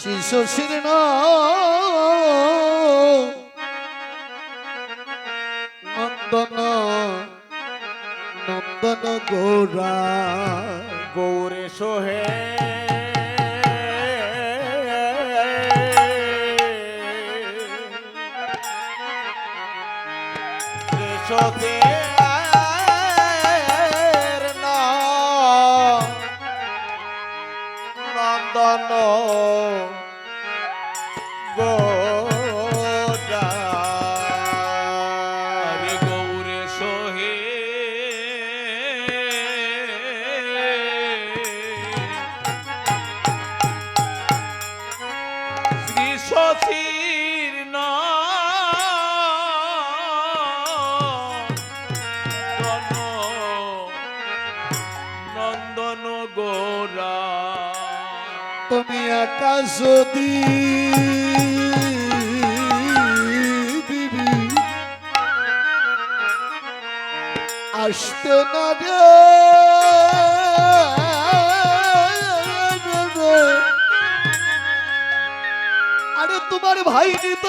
শিশুশির নন্দন নন্দন গৌরা। গৌরে সোহে আকাশ দিবি। আসতে না রে। আরে তোমার ভাই নিত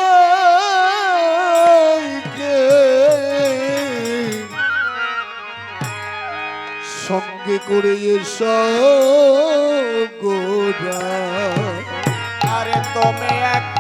সঙ্গে করে এসো গোরা আরে তুমি একা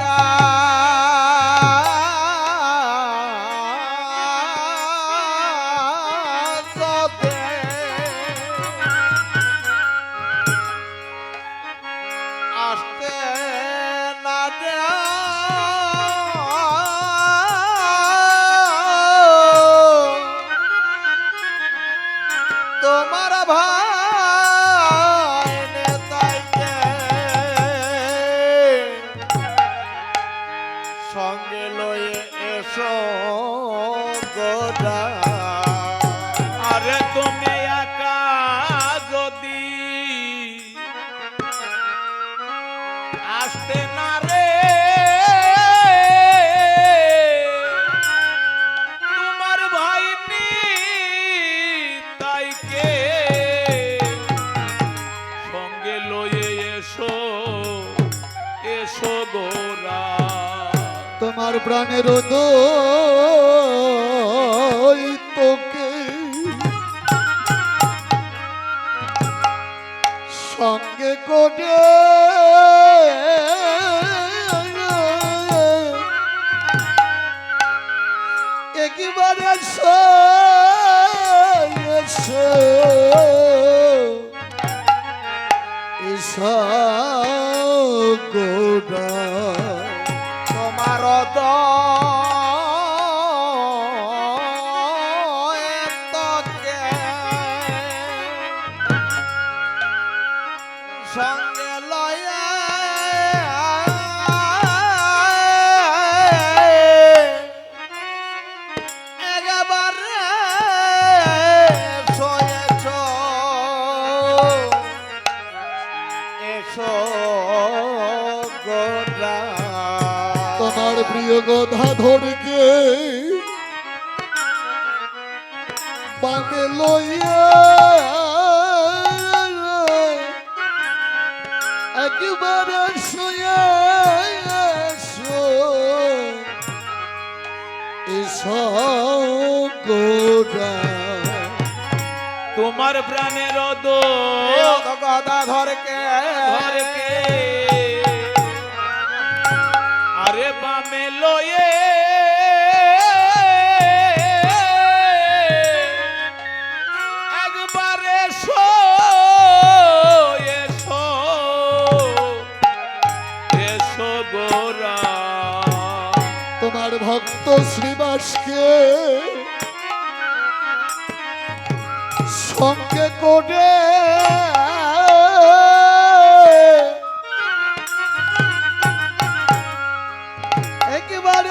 তুমি একা যদি আসতে না রে। তোমার ভাই তাইকে সঙ্গে লয়ে এসো এসো গোরা তোমার প্রাণের দই করে প্রিয় গধা ধরকে পানে লইয়া একবারে শুয়ে তোমার প্রাণের দো গদা ধরকে ধরকে বামে লয়ে একবারে এসো এসো এসো গোরা। তোমার ভক্ত শ্রীবাসকে সঙ্গে করে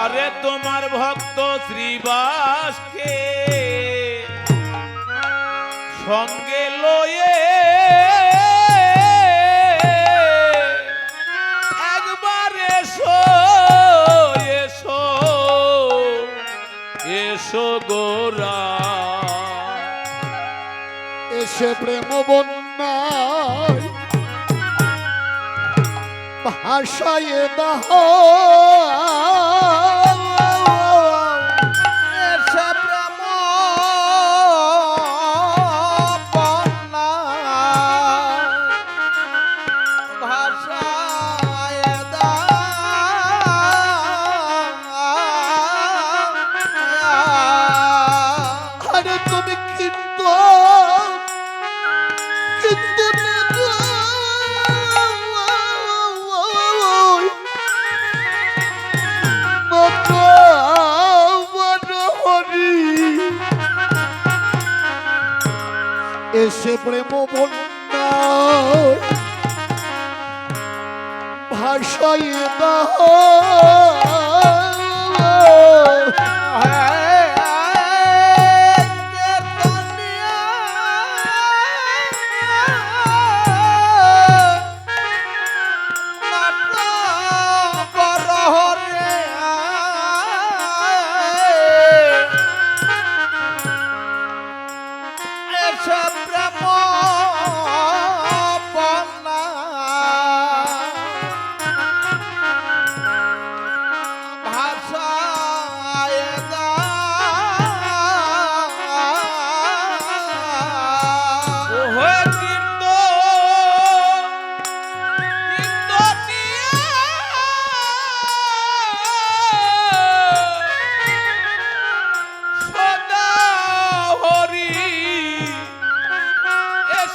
আরে তোমার ভক্ত শ্রীবাসকে সঙ্গে লয়ে একবার গোরা এসে প্রেম বন্যায় ভাষায় দাহ এসে প্রেম বন্যা। ভাষায় দাহ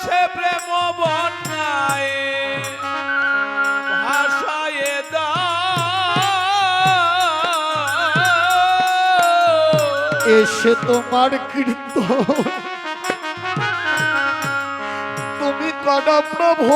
এসে প্রেম বন্যায়। ভাষায় দা এসে তোমার কৃত তুমি কটা প্রভু।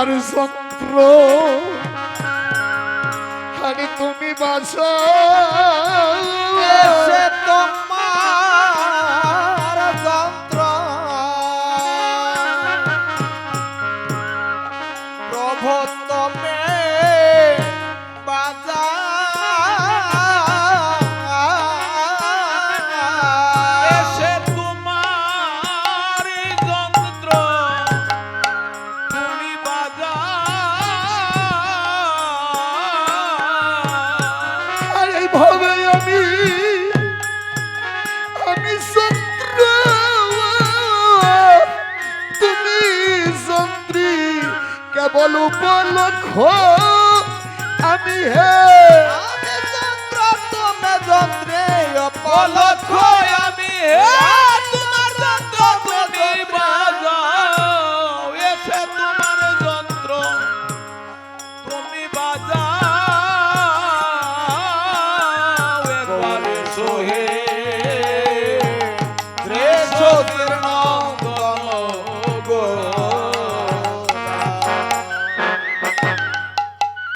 তোমার যন্ত্র আরে তুমি বাসা লক্ষ্য আমি হে। আমি যন্ত্র তুমি যন্ত্রে অপলক্ষ। আমি হে।